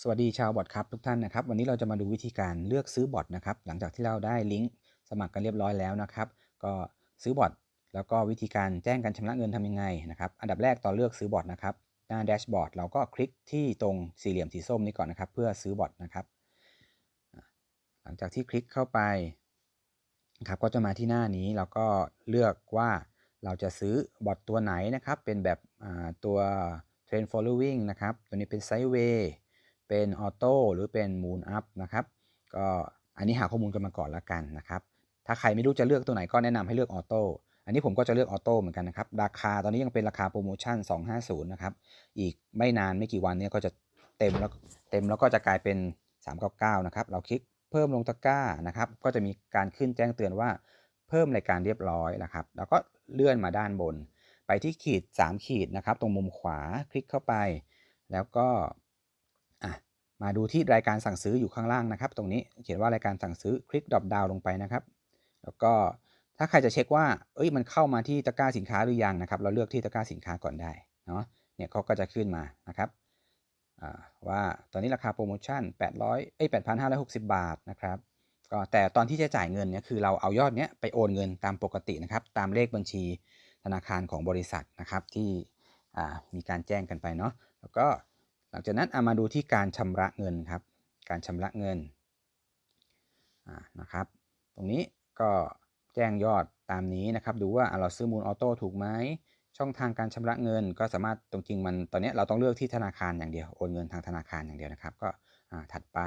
สวัสดีชาวบอทครับทุกท่านนะครับ วันนี้เราจะมาดูวิธีการเลือกซื้อบอทนะครับ หลังจากที่เราได้ลิงก์สมัครกันเรียบร้อยแล้วนะครับ ก็ซื้อบอทแล้วก็วิธีการแจ้งการชำระเงินทำยังไงนะครับ อันดับแรกตอนเลือกซื้อบอทนะครับหน้าแดชบอร์ดเราก็คลิกที่ตรงสี่เหลี่ยมสีส้มนี้ก่อนนะครับ เพื่อซื้อบอทนะครับ หลังจากที่คลิกเข้าไปนะครับก็จะมาที่หน้านี้เราก็เลือกว่าเราจะซื้อบอทตัวไหนนะครับ เป็นแบบตัว Trend following นะครับ ตัวนี้เป็น Sideway ป็นออโต้หรือเป็น Moon Up นะครับก็อันนี้หาข้อมูลกันมาก่อนแล้วกันนะครับถ้าใครไม่รู้จะเลือกตัวไหนก็แนะนำให้เลือกออโต้อันนี้ผมก็จะเลือกออโต้เหมือนกันนะครับราคาตอนนี้ยังเป็นราคาโปรโมชั่น 250 นะครับ อีกไม่นานไม่กี่วันเนี้ก็จะเต็มแล้วเต็มแล้วก็จะกลายเป็น 399 นะครับ เราคลิกเพิ่มลงตะกร้านะครับ ก็จะมีการขึ้นแจ้งเตือนว่าเพิ่มรายการเรียบร้อยนะครับ แล้วก็เลื่อนมาด้านบน ไปที่ขีด 3 ขีดนะครับ ตรงมุมขวาคลิกเข้าไป แล้วก็ มาดูที่รายการสั่งซื้ออยู่ข้างล่างนะครับ ตรงนี้เขียนว่ารายการสั่งซื้อคลิกดรอปดาวลงไปนะครับ แล้วก็ถ้าใครจะเช็คว่า เอ้ยมันเข้ามาที่ตะกร้าสินค้าหรือยังนะครับ เราเลือกที่ตะกร้าสินค้าก่อนได้เนาะเนี่ยเขาก็จะขึ้นมานะครับว่าตอนนี้ราคาโปรโมชั่น 800เอ้ย8,560 บาทนะครับก็แต่ตอนที่จะจ่ายเงินเนี่ยคือเราเอายอดเนี้ยไปโอนเงินตามปกตินะครับ ตามเลขบัญชีธนาคารของบริษัทนะครับที่มีการแจ้งกันไปเนาะแล้วก็ หลังจากนั้นเอามาดูที่การชำระเงินครับ การชำระเงินนะครับ ตรงนี้ก็แจ้งยอดตามนี้นะครับ ดูว่าเราซื้อมูลออโต้ถูกไหมช่องทางการชำระเงินก็สามารถตรงจริงมันตอนนี้เราต้องเลือกที่ธนาคารอย่างเดียวโอนเงินทางธนาคารอย่างเดียวนะครับ ก็ถัดไป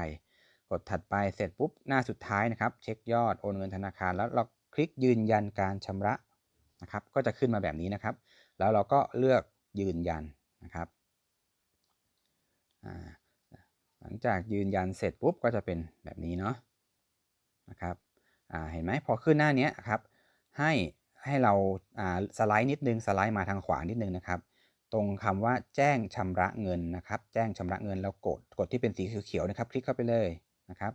กดถัดไปเสร็จปุ๊บหน้าสุดท้ายนะครับ เช็คยอดโอนเงินธนาคาร แล้วเราคลิกยืนยันการชำระนะครับ ก็จะขึ้นมาแบบนี้นะครับ แล้วเราก็เลือกยืนยันนะครับ หลังจากยืนยันเสร็จปุ๊บก็จะเป็นแบบนี้เนาะนะครับเห็นไหมพอขึ้นหน้านี้ครับให้ให้เราสไลด์นิดนึงสไลด์มาทางขวานิดนึงนะครับ ตรงคำว่าแจ้งชำระเงินนะครับ แจ้งชำระเงินแล้วกดกดที่เป็นสีเขียวๆนะครับ คลิกเข้าไปเลยนะครับ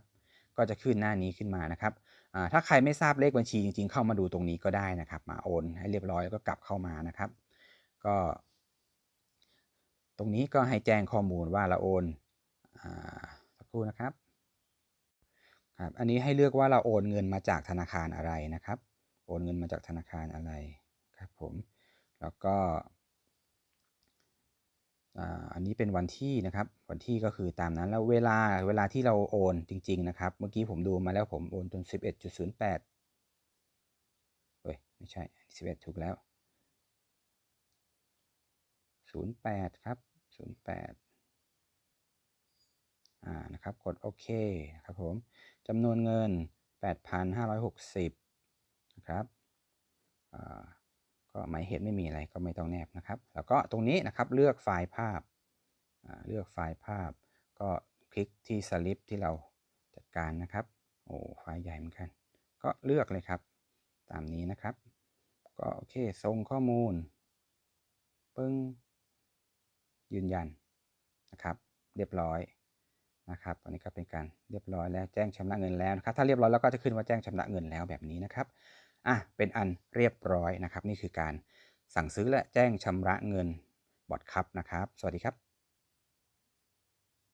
ก็จะขึ้นหน้านี้ขึ้นมานะครับถ้าใครไม่ทราบเลขบัญชีจริงๆ เข้ามาดูตรงนี้ก็ได้นะครับ มาโอนให้เรียบร้อยแล้วก็กลับเข้ามานะครับ ก็ รงนี้ก็ให้แจ้งข้อมูลว่าเราโอนอสักครู่นะครับครับอันนี้ให้เลือกว่าเราโอนเงินมาจากธนาคารอะไรนะครับ โอนเงินมาจากธนาคารอะไรครับผมแล้วก็อันนี้เป็นวันที่นะครับ วันที่ก็คือตามนั้นแล้วเวลาเวลาที่เราโอนจริง ๆ นะครับ เมื่อกี้ผมดูมาแล้วผมโอนจน 11.08เฮ้ยไม่ใช่ 11 ถูกแล้ว 08 ครับ 08อ่านะครับ กดโอเคครับผมจำนวนเงิน 8,560 นะครับก็หมายเหตุไม่มีอะไรก็ไม่ต้องแนบนะครับ แล้วก็ตรงนี้นะครับเลือกไฟล์ภาพาเลือกไฟล์ภาพ ก็คลิกที่สลิปที่เราจัดการนะครับ โอ้ไฟล์ใหญ่เหมือนกัน ก็เลือกเลยครับ ตามนี้นะครับ ก็โอเคส่งข้อมูล ปึ้ง ยืนยันนะครับ เรียบร้อยนะครับตอนนี้ก็เป็นการเรียบร้อยแล้วแจ้งชำระเงินแล้วนะครับ ถ้าเรียบร้อยแล้วก็จะขึ้นว่าแจ้งชำระเงินแล้วแบบนี้นะครับอะเป็นอันเรียบร้อยนะครับ นี่คือการสั่งซื้อและแจ้งชำระเงินบอทครับนะครับ สวัสดีครับ